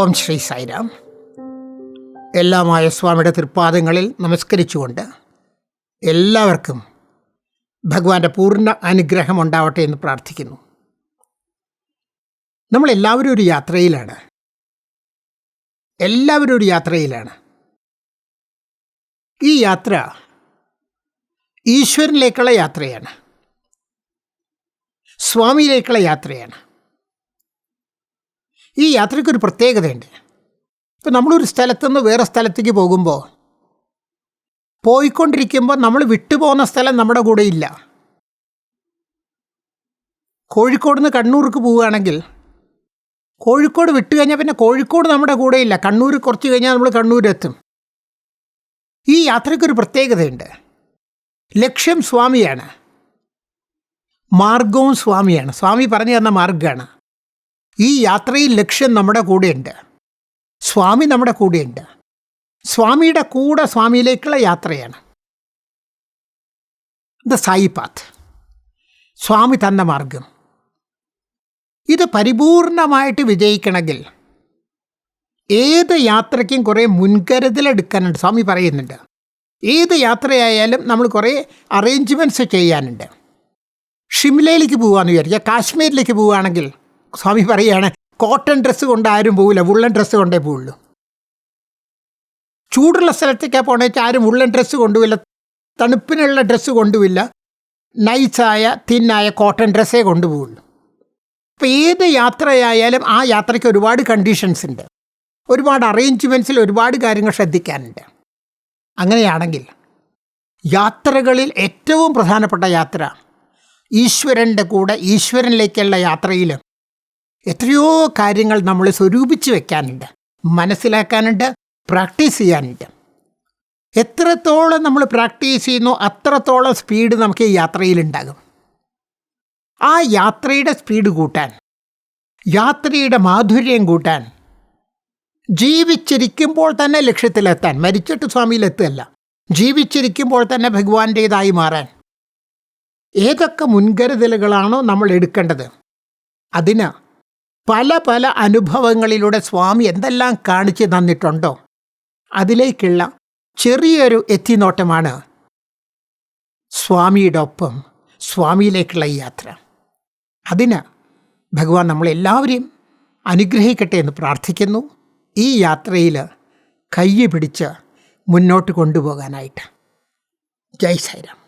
ഓം ശ്രീ സൈറാം എല്ലാമായ സ്വാമിയുടെ തൃപ്പാദങ്ങളിൽ നമസ്കരിച്ചുകൊണ്ട് എല്ലാവർക്കും ഭഗവാന്റെ പൂർണ അനുഗ്രഹം ഉണ്ടാവട്ടെ എന്ന് പ്രാർത്ഥിക്കുന്നു. നമ്മളെല്ലാവരും ഒരു യാത്രയിലാണ്. എല്ലാവരും ഒരു യാത്രയിലാണ്. ഈ യാത്ര ഈശ്വരനിലേക്കുള്ള യാത്രയാണ്. സ്വാമിയിലേക്കുള്ള യാത്രയാണ്. ഈ യാത്രയ്ക്കൊരു പ്രത്യേകതയുണ്ട്. ഇപ്പം നമ്മളൊരു സ്ഥലത്തുനിന്ന് വേറെ സ്ഥലത്തേക്ക് പോകുമ്പോൾ പോയിക്കൊണ്ടിരിക്കുമ്പോൾ നമ്മൾ വിട്ടുപോകുന്ന സ്ഥലം നമ്മുടെ കൂടെ ഇല്ല. കോഴിക്കോട് നിന്ന് കണ്ണൂർക്ക് പോവുകയാണെങ്കിൽ കോഴിക്കോട് വിട്ടു കഴിഞ്ഞാൽ പിന്നെ കോഴിക്കോട് നമ്മുടെ കൂടെ ഇല്ല. കണ്ണൂർ കുറച്ച് കഴിഞ്ഞാൽ നമ്മൾ കണ്ണൂരെത്തും. ഈ യാത്രയ്ക്കൊരു പ്രത്യേകതയുണ്ട്. ലക്ഷ്യം സ്വാമിയാണ്. മാർഗവും സ്വാമിയാണ്. സ്വാമി പറഞ്ഞു തന്ന മാർഗമാണ്. ഈ യാത്രയിൽ ലക്ഷ്യം നമ്മുടെ കൂടെയുണ്ട്. സ്വാമി നമ്മുടെ കൂടെയുണ്ട്. സ്വാമിയുടെ കൂടെ സ്വാമിയിലേക്കുള്ള യാത്രയാണ്. The Sai path. സ്വാമി തന്ന മാർഗം. ഇത് പരിപൂർണമായിട്ട് വിജയിക്കണമെങ്കിൽ ഏത് യാത്രയ്ക്കും കുറേ മുൻകരുതലെടുക്കാനുണ്ട് സ്വാമി പറയുന്നുണ്ട്. ഏത് യാത്രയായാലും നമ്മൾ കുറേ അറേഞ്ച്മെന്റ്സ് ചെയ്യാനുണ്ട്. ഷിംലയിലേക്ക് പോകാമെന്ന് വിചാരിക്കുക കാശ്മീരിലേക്ക് പോവുകയാണെങ്കിൽ സ്വാമി പറയുകയാണ് കോട്ടൺ ഡ്രസ്സ് കൊണ്ട് ആരും പോവില്ല വുള്ളൻ ഡ്രസ്സ് കൊണ്ടേ പോവുള്ളൂ. ചൂടുള്ള സ്ഥലത്തേക്കാണ് പോകണമെന്ന് ആരും വുള്ളൻ ഡ്രസ്സ് കൊണ്ടുവില്ല തണുപ്പിനുള്ള ഡ്രസ്സ് കൊണ്ടുപോയില്ല നൈസായ തിന്നായ കോട്ടൺ ഡ്രസ്സേ കൊണ്ടുപോകുള്ളൂ അപ്പോൾ ഏത് യാത്രയായാലും ആ യാത്രയ്ക്ക് ഒരുപാട് കണ്ടീഷൻസ് ഉണ്ട്. ഒരുപാട് അറേഞ്ച്മെന്റ്സിൽ ഒരുപാട് കാര്യങ്ങൾ ശ്രദ്ധിക്കാനുണ്ട്. അങ്ങനെയാണെങ്കിൽ യാത്രകളിൽ ഏറ്റവും പ്രധാനപ്പെട്ട യാത്ര ഈശ്വരന്റെ കൂടെ ഈശ്വരനിലേക്കുള്ള യാത്രയിൽ എത്രയോ കാര്യങ്ങൾ നമ്മൾ സ്വരൂപിച്ച് വെക്കാനുണ്ട് മനസ്സിലാക്കാനുണ്ട് പ്രാക്ടീസ് ചെയ്യാനുണ്ട്. എത്രത്തോളം നമ്മൾ പ്രാക്ടീസ് ചെയ്യുന്നു അത്രത്തോളം സ്പീഡ് നമുക്ക് ഈ യാത്രയിലുണ്ടാകും. ആ യാത്രയുടെ സ്പീഡ് കൂട്ടാൻ യാത്രയുടെ മാധുര്യം കൂട്ടാൻ ജീവിച്ചിരിക്കുമ്പോൾ തന്നെ ലക്ഷ്യത്തിലെത്താൻ മരിച്ചിട്ട് സ്വാമിയിലെത്തുകയല്ല ജീവിച്ചിരിക്കുമ്പോൾ തന്നെ ഭഗവാന്റേതായി മാറാൻ ഏതൊക്കെ മുൻകരുതലുകളാണോ നമ്മൾ എടുക്കേണ്ടത് അതിന് പല പല അനുഭവങ്ങളിലൂടെ സ്വാമി എന്തെല്ലാം കാണിച്ചു തന്നിട്ടുണ്ടോ? അതിലേക്കുള്ള ചെറിയൊരു എത്തിനോട്ടമാണ് സ്വാമിയുടെ ഒപ്പം സ്വാമിയിലേക്കുള്ള ഈ യാത്ര. അതിന് ഭഗവാൻ നമ്മളെല്ലാവരെയും അനുഗ്രഹിക്കട്ടെ എന്ന് പ്രാർത്ഥിക്കുന്നു. ഈ യാത്രയിൽ കയ്യ് പിടിച്ച് മുന്നോട്ട് കൊണ്ടുപോകാനായിട്ട്. ജയ് സൈറാം